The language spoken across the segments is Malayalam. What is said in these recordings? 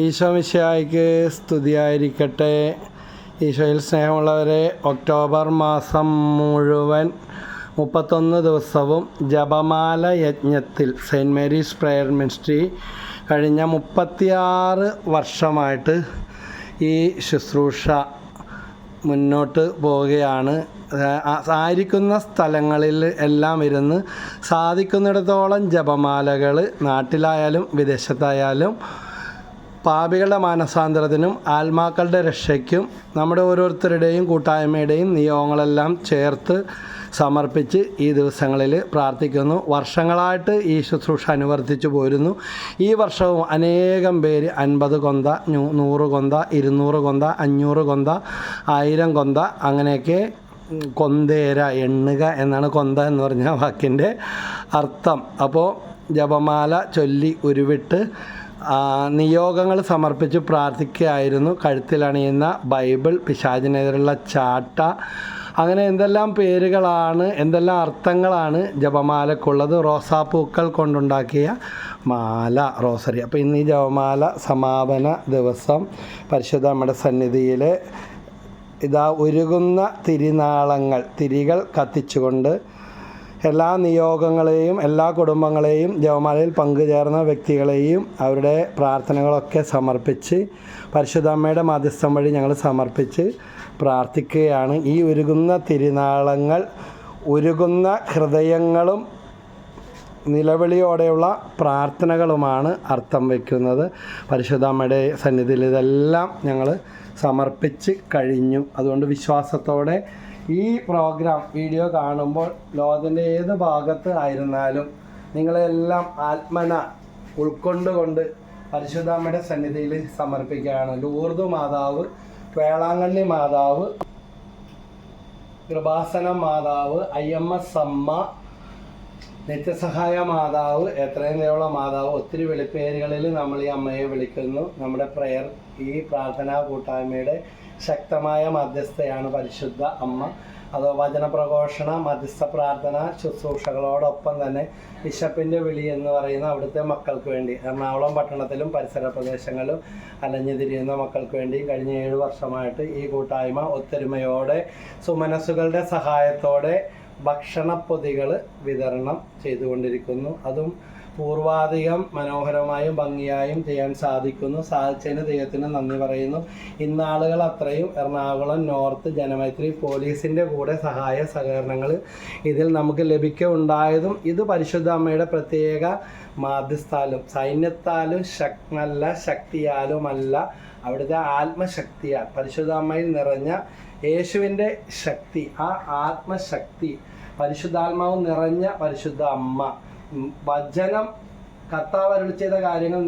ഈശോമിശിഹായ്ക്ക് സ്തുതിയായിരിക്കട്ടെ. ഈശോയിൽ സ്നേഹമുള്ളവരെ ഒക്ടോബർ മാസം മുഴുവൻ മുപ്പത്തൊന്ന് ദിവസവും ജപമാല യജ്ഞത്തിൽ സെയിന്റ് മേരീസ് പ്രയർ മിനിസ്ട്രി കഴിഞ്ഞ മുപ്പത്തിയാറ് വർഷമായിട്ട് ഈ ശുശ്രൂഷ മുന്നോട്ട് പോവുകയാണ്. ആയിരിക്കുന്ന സ്ഥലങ്ങളിൽ എല്ലാം ഇരുന്ന് സാധിക്കുന്നിടത്തോളം ജപമാലകൾ നാട്ടിലായാലും വിദേശത്തായാലും പാപികളുടെ മാനസാന്തരത്തിനും ആത്മാക്കളുടെ രക്ഷയ്ക്കും നമ്മുടെ ഓരോരുത്തരുടെയും കൂട്ടായ്മയുടെയും നിയോഗങ്ങളെല്ലാം ചേർത്ത് സമർപ്പിച്ച് ഈ ദിവസങ്ങളിൽ പ്രാർത്ഥിക്കുന്നു. വർഷങ്ങളായിട്ട് ഈ ശുശ്രൂഷ അനുവർത്തിച്ചു പോരുന്നു. ഈ വർഷവും അനേകം പേര് അൻപത് കൊന്ത നൂറ് കൊന്ത ഇരുന്നൂറ് കൊന്ത അഞ്ഞൂറ് കൊന്ത ആയിരം കൊന്ത അങ്ങനെയൊക്കെ കൊന്തേര എണ്ണുക എന്നാണ് കൊന്ത എന്ന് പറഞ്ഞ വാക്കിന്റെ അർത്ഥം. അപ്പോൾ ജപമാല ചൊല്ലി ഉരുവിട്ട് നിയോഗങ്ങൾ സമർപ്പിച്ച് പ്രാർത്ഥിക്കുകയായിരുന്നു. കഴുത്തിലണിയുന്ന ബൈബിൾ പിശാചിനെതിരുള്ള ചാട്ട. അങ്ങനെ എന്തെല്ലാം പേരുകളാണ് എന്തെല്ലാം അർത്ഥങ്ങളാണ് ജപമാലക്കുള്ളത്? റോസാപ്പൂക്കൾ കൊണ്ടുണ്ടാക്കിയ മാല റോസറി. അപ്പോൾ ഇന്ന് ഈ ജപമാല സമാപന ദിവസം പരിശുദ്ധ നമ്മുടെ സന്നിധിയിൽ ഇതാ ഉരുകുന്ന തിരിനാളങ്ങൾ തിരികൾ കത്തിച്ചുകൊണ്ട് എല്ലാ നിയോഗങ്ങളെയും എല്ലാ കുടുംബങ്ങളെയും ജവമാലയിൽ പങ്കുചേർന്ന വ്യക്തികളെയും അവരുടെ പ്രാർത്ഥനകളൊക്കെ സമർപ്പിച്ച് പരിശുദ്ധമ്മയുടെ മധ്യസ്ഥം വഴി ഞങ്ങൾ സമർപ്പിച്ച് പ്രാർത്ഥിക്കുകയാണ്. ഈ ഉരുകുന്ന തിരുനാളങ്ങൾ ഉരുകുന്ന ഹൃദയങ്ങളും നിലവിളിയോടെയുള്ള പ്രാർത്ഥനകളുമാണ് അർത്ഥം വയ്ക്കുന്നത്. പരിശുദ്ധമ്മയുടെ സന്നിധിയിൽ ഇതെല്ലാം ഞങ്ങൾ സമർപ്പിച്ച് കഴിഞ്ഞു. അതുകൊണ്ട് വിശ്വാസത്തോടെ ഈ പ്രോഗ്രാം വീഡിയോ കാണുമ്പോൾ ലോകത്തിന്റെ ഏത് ഭാഗത്ത് ആയിരുന്നാലും നിങ്ങളെല്ലാം ആത്മന ഉൾക്കൊണ്ടുകൊണ്ട് പരിശുദ്ധാമ്മയുടെ സന്നിധിയിൽ സമർപ്പിക്കുകയാണ്. ലൂർദു മാതാവ് വേളാങ്കണ്ണി മാതാവ് കൃപാസന മാതാവ് ഐ എം എസ് അമ്മ നിത്യസഹായ മാതാവ് എത്രയും ദയുള്ള മാതാവ് ഒത്തിരി വിളിപ്പേരുകളിൽ നമ്മൾ ഈ അമ്മയെ വിളിക്കുന്നു. നമ്മുടെ പ്രയർ ഈ പ്രാർത്ഥനാ കൂട്ടായ്മയുടെ ശക്തമായ മധ്യസ്ഥയാണ് പരിശുദ്ധ അമ്മ. അത് വചനപ്രഘോഷണ മധ്യസ്ഥ പ്രാർത്ഥന ശുശ്രൂഷകളോടൊപ്പം തന്നെ ബിഷപ്പിന്റെ വിളി എന്ന് പറയുന്ന അവിടുത്തെ മക്കൾക്ക് വേണ്ടി എറണാകുളം പട്ടണത്തിലും പരിസര പ്രദേശങ്ങളിലും അലഞ്ഞു തിരിയുന്ന മക്കൾക്ക് വേണ്ടി കഴിഞ്ഞ ഏഴ് വർഷമായിട്ട് ഈ കൂട്ടായ്മ ഒത്തൊരുമയോടെ സുമനസ്സുകളുടെ സഹായത്തോടെ ഭക്ഷണപ്പൊതികൾ വിതരണം ചെയ്തുകൊണ്ടിരിക്കുന്നു. അതും പൂർവാധികം മനോഹരമായും ഭംഗിയായും ചെയ്യാൻ സാധിക്കുന്നു. സാധിച്ചതിന് ദൈവത്തിന് നന്ദി പറയുന്നു. ഇന്നാളുകൾ അത്രയും എറണാകുളം നോർത്ത് ജനമൈത്രി പോലീസിന്റെ കൂടെ സഹായ സഹകരണങ്ങൾ ഇതിൽ നമുക്ക് ലഭിക്കുകയുണ്ടായതും ഇത് പരിശുദ്ധ അമ്മയുടെ പ്രത്യേക മാധ്യസ്ഥാലും സൈന്യത്താലും ശക് നല്ല ശക്തിയാലുമല്ല. അവിടുത്തെ ആത്മശക്തിയാൽ പരിശുദ്ധ അമ്മയിൽ നിറഞ്ഞ യേശുവിന്റെ ശക്തി ആ ആത്മശക്തി പരിശുദ്ധാത്മാവ് നിറഞ്ഞ പരിശുദ്ധ അമ്മ. വചനം കർത്താവ് അരുളി ചെയ്ത കാര്യങ്ങൾ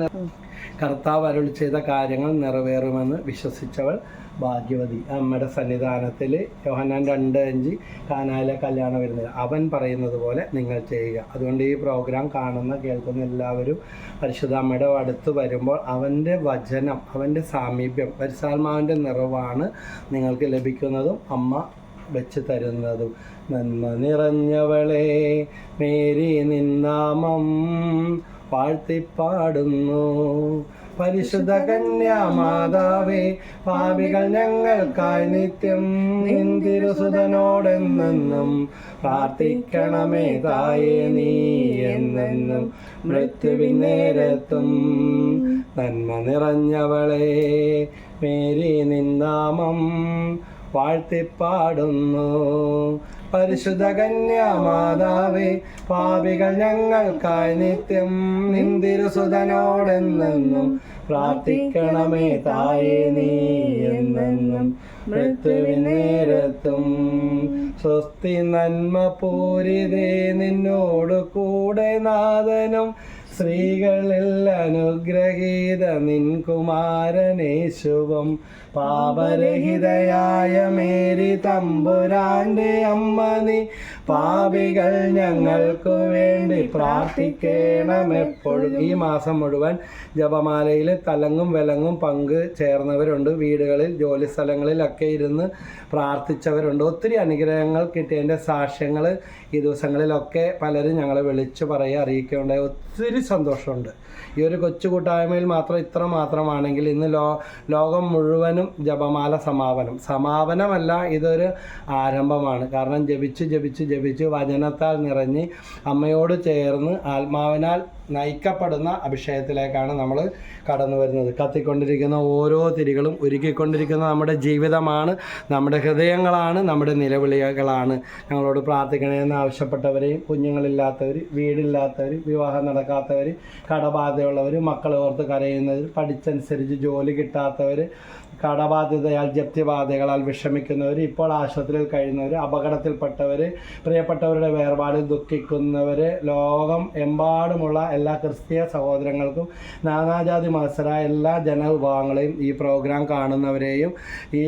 കർത്താവ് അരുളി ചെയ്ത കാര്യങ്ങൾ നിറവേറുമെന്ന് വിശ്വസിച്ചവൾ ഭാഗ്യവതി. അമ്മയുടെ സന്നിധാനത്തിൽ യോഹന്നാൻ രണ്ട് അഞ്ച് കാനായിലെ കല്യാണം വരുന്നത് അവൻ പറയുന്നത് പോലെ നിങ്ങൾ ചെയ്യുക. അതുകൊണ്ട് ഈ പ്രോഗ്രാം കാണുന്ന കേൾക്കുന്ന എല്ലാവരും പരിശുദ്ധ അമ്മയുടെ അടുത്ത് വരുമ്പോൾ അവന്റെ വചനം അവന്റെ സാമീപ്യം പരിസാത്മാവിന്റെ നിറവാണ് നിങ്ങൾക്ക് ലഭിക്കുന്നതും അമ്മ വെച്ച് തരുന്നതും നന്മ നിറഞ്ഞവളെ മേരി നിന്നാമം വാഴ്ത്തിപ്പാടുന്നു. പരിശുദ്ധ കന്യാമാതാവേ പാപികൾ ഞങ്ങൾക്കായി നിത്യം നിന്തിരുസുതനോടെന്നെന്നും പ്രാർത്ഥിക്കണമേ തായേ നീ എന്നെന്നും മൃത്യുവിൻ നേരത്തും നന്മ നിറഞ്ഞവളെ മേരി നിന്നാമം വാഴ്ത്തിപ്പാടുന്നു പരിശുദ്ധ കന്യാമാതാവേ പാപികൾ ഞങ്ങൾക്കായി നിത്യം നിന്തിരുസുതനോടെന്നെന്നും പ്രാർത്ഥിക്കണമേ തായേ നീ എന്നെന്നും മൃത്യുവിൻ നേരത്തും സ്വസ്തി നന്മ പൂരിതേ നിന്നോട് കൂടെ നാഥനും സ്ത്രീകളിൽ അനുഗ്രഹീത നിൻ കുമാരനേശുവം പാപരഹിതയായ മേരി തമ്പുരാന്റെ അമ്മ നീ പാപികൾ ഞങ്ങൾക്ക് വേണ്ടി പ്രാർത്ഥിക്കണം എപ്പോഴും ഈ മാസം മുഴുവൻ ജപമാലയിൽ തലങ്ങും വിലങ്ങും പങ്ക് ചേർന്നവരുണ്ട്. വീടുകളിൽ ജോലി സ്ഥലങ്ങളിലൊക്കെ ഇരുന്ന് പ്രാർത്ഥിച്ചവരുണ്ട്. ഒത്തിരി അനുഗ്രഹങ്ങൾ കിട്ടിയതിന്റെ സാക്ഷ്യങ്ങൾ ഈ ദിവസങ്ങളിലൊക്കെ പലരും ഞങ്ങളെ വിളിച്ചു പറയുക അറിയിക്കുകയുണ്ടായി. ഒത്തിരി സന്തോഷമുണ്ട്. ഈ ഒരു കൊച്ചു കൂട്ടായ്മയിൽ മാത്രം ഇത്ര മാത്രമാണെങ്കിൽ ഇന്ന് ലോ ലോകം മുഴുവനും ജപമാല സമാപനം. സമാപനമല്ല ഇതൊരു ആരംഭമാണ്. കാരണം ജപിച്ച് ജപിച്ച് ജപിച്ച് വചനത്താൽ നിറഞ്ഞ് അമ്മയോട് ചേർന്ന് ആത്മാവിനാൽ നയിക്കപ്പെടുന്ന അഭിഷേകത്തിലേക്കാണ് നമ്മൾ കടന്നു വരുന്നത്. കത്തിക്കൊണ്ടിരിക്കുന്ന ഓരോ തിരികളും ഒരുക്കിക്കൊണ്ടിരിക്കുന്ന നമ്മുടെ ജീവിതമാണ് നമ്മുടെ ഹൃദയങ്ങളാണ് നമ്മുടെ നിലവിളികളാണ്. ഞങ്ങളോട് പ്രാർത്ഥിക്കണമെന്ന് ആവശ്യപ്പെട്ടവരെയും കുഞ്ഞുങ്ങളില്ലാത്തവർ വീടില്ലാത്തവർ വിവാഹം നടക്കാത്തവർ കടബാധയുള്ളവർ മക്കളെ ഓർത്ത് കരയുന്നവർ പഠിച്ചനുസരിച്ച് ജോലി കിട്ടാത്തവർ കടബാധ്യതയാൽ ജപ്തിബാധകളാൽ വിഷമിക്കുന്നവർ ഇപ്പോൾ ആശുപത്രിയിൽ കഴിയുന്നവർ അപകടത്തിൽപ്പെട്ടവർ പ്രിയപ്പെട്ടവരുടെ വേർപാടിൽ ദുഃഖിക്കുന്നവർ ലോകം എമ്പാടുമുള്ള എല്ലാ ക്രിസ്തീയ സഹോദരങ്ങൾക്കും നാനാജാതി മത്സരായ എല്ലാ ജനവിഭാഗങ്ങളെയും ഈ പ്രോഗ്രാം കാണുന്നവരെയും ഈ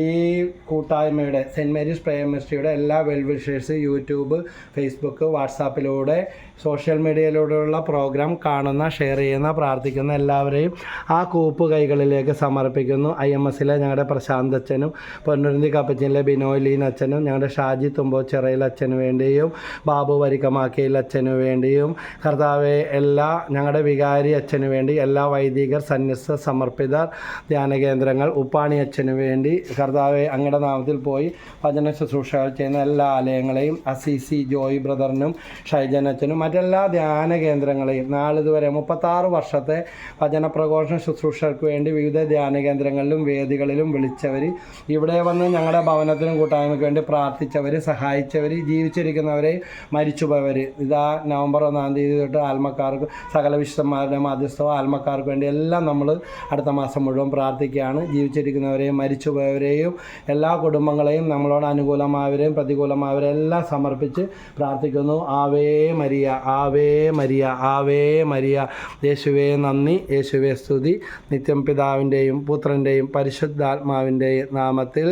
കൂട്ടായ്മയുടെ സെന്റ് മേരീസ് പ്രേമിസ്ട്രിയുടെ എല്ലാ വെൽവിഷേഴ്സ് യൂട്യൂബ് ഫേസ്ബുക്ക് വാട്സാപ്പിലൂടെ സോഷ്യൽ മീഡിയയിലൂടെയുള്ള പ്രോഗ്രാം കാണുന്ന ഷെയർ ചെയ്യുന്ന പ്രാർത്ഥിക്കുന്ന എല്ലാവരെയും ആ കൂപ്പ് കൈകളിലേക്ക് സമർപ്പിക്കുന്നു. ഐ എം എസിലെ ഞങ്ങളുടെ പ്രശാന്ത് അച്ഛനും പൊന്നുരുന്തി കപ്പച്ചനിലെ ബിനോയ് ലീൻ അച്ഛനും ഞങ്ങളുടെ ഷാജി തുമ്പോ ചിറയിൽ അച്ഛന് വേണ്ടിയും ബാബു വരിക്കമാക്കയിൽ അച്ഛനു വേണ്ടിയും കർത്താവെ എല്ലാ ഞങ്ങളുടെ വികാരി അച്ഛന് വേണ്ടി എല്ലാ വൈദികർ സന്യസ്ത സമർപ്പിതർ ധ്യാന കേന്ദ്രങ്ങൾ ഉപ്പാണി അച്ഛന് വേണ്ടി കർത്താവെ അങ്ങയുടെ നാമത്തിൽ പോയി ഭജന ശുശ്രൂഷകൾ ചെയ്യുന്ന എല്ലാ ആലയങ്ങളെയും അസീസി ജോയ് ബ്രദറിനും ഷൈജൻ അച്ഛനും മറ്റെല്ലാ ധ്യാന കേന്ദ്രങ്ങളെയും നാളിതുവരെ മുപ്പത്താറ് വർഷത്തെ ഭജന പ്രഘോഷണ ശുശ്രൂഷകൾക്ക് വേണ്ടി വിവിധ ധ്യാന കേന്ദ്രങ്ങളിലും വേദികളിലും വിളിച്ചവർ ഇവിടെ വന്ന് ഞങ്ങളുടെ ഭവനത്തിനും കൂട്ടായ്മയ്ക്ക് വേണ്ടി പ്രാർത്ഥിച്ചവർ സഹായിച്ചവർ ജീവിച്ചിരിക്കുന്നവരെ മരിച്ചുപോയവർ ഇതാ നവംബർ ഒന്നാം തീയതി തൊട്ട് ആത്മക്കാർക്ക് സകല വിശുദ്ധന്മാരുടെ മധ്യസ്ഥവും ആത്മക്കാർക്ക് വേണ്ടി എല്ലാം നമ്മൾ അടുത്ത മാസം മുഴുവൻ പ്രാർത്ഥിക്കുകയാണ്. ജീവിച്ചിരിക്കുന്നവരെയും മരിച്ചുപോയവരെയും എല്ലാ കുടുംബങ്ങളെയും നമ്മളോട് അനുകൂലമായവരെയും പ്രതികൂലമായവരെയും എല്ലാം സമർപ്പിച്ച് പ്രാർത്ഥിക്കുന്നു. ആവേ മരിയ ആവേ മരിയ ആവേ മരിയ. യേശുവേ നന്ദി യേശുവേ സ്തുതി. നിത്യം പിതാവിന്റെയും പുത്രന്റെയും പരിശുദ്ധാത്മാവിന്റെയും നാമത്തിൽ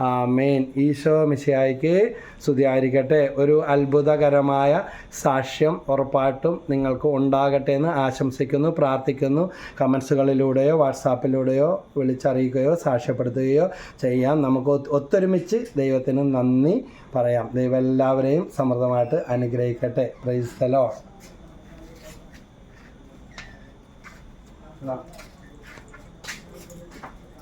ആമേൻ. ഈശോ മിശിയായിക്ക് സ്തുതിയായിരിക്കട്ടെ. ഒരു അത്ഭുതകരമായ സാക്ഷ്യം ഉറപ്പായിട്ടും നിങ്ങൾക്ക് ഉണ്ടാകട്ടെ എന്ന് ആശംസിക്കുന്നു പ്രാർത്ഥിക്കുന്നു. കമൻസുകളിലൂടെയോ വാട്സാപ്പിലൂടെയോ വിളിച്ചറിയിക്കുകയോ സാക്ഷ്യപ്പെടുത്തുകയോ ചെയ്യാം. നമുക്ക് ഒത്ത് ഒത്തൊരുമിച്ച് ദൈവത്തിന് നന്ദി പറയാം. ദൈവം എല്ലാവരെയും സമൃദ്ധമായിട്ട് അനുഗ്രഹിക്കട്ടെ. പ്രൈസ് തലോ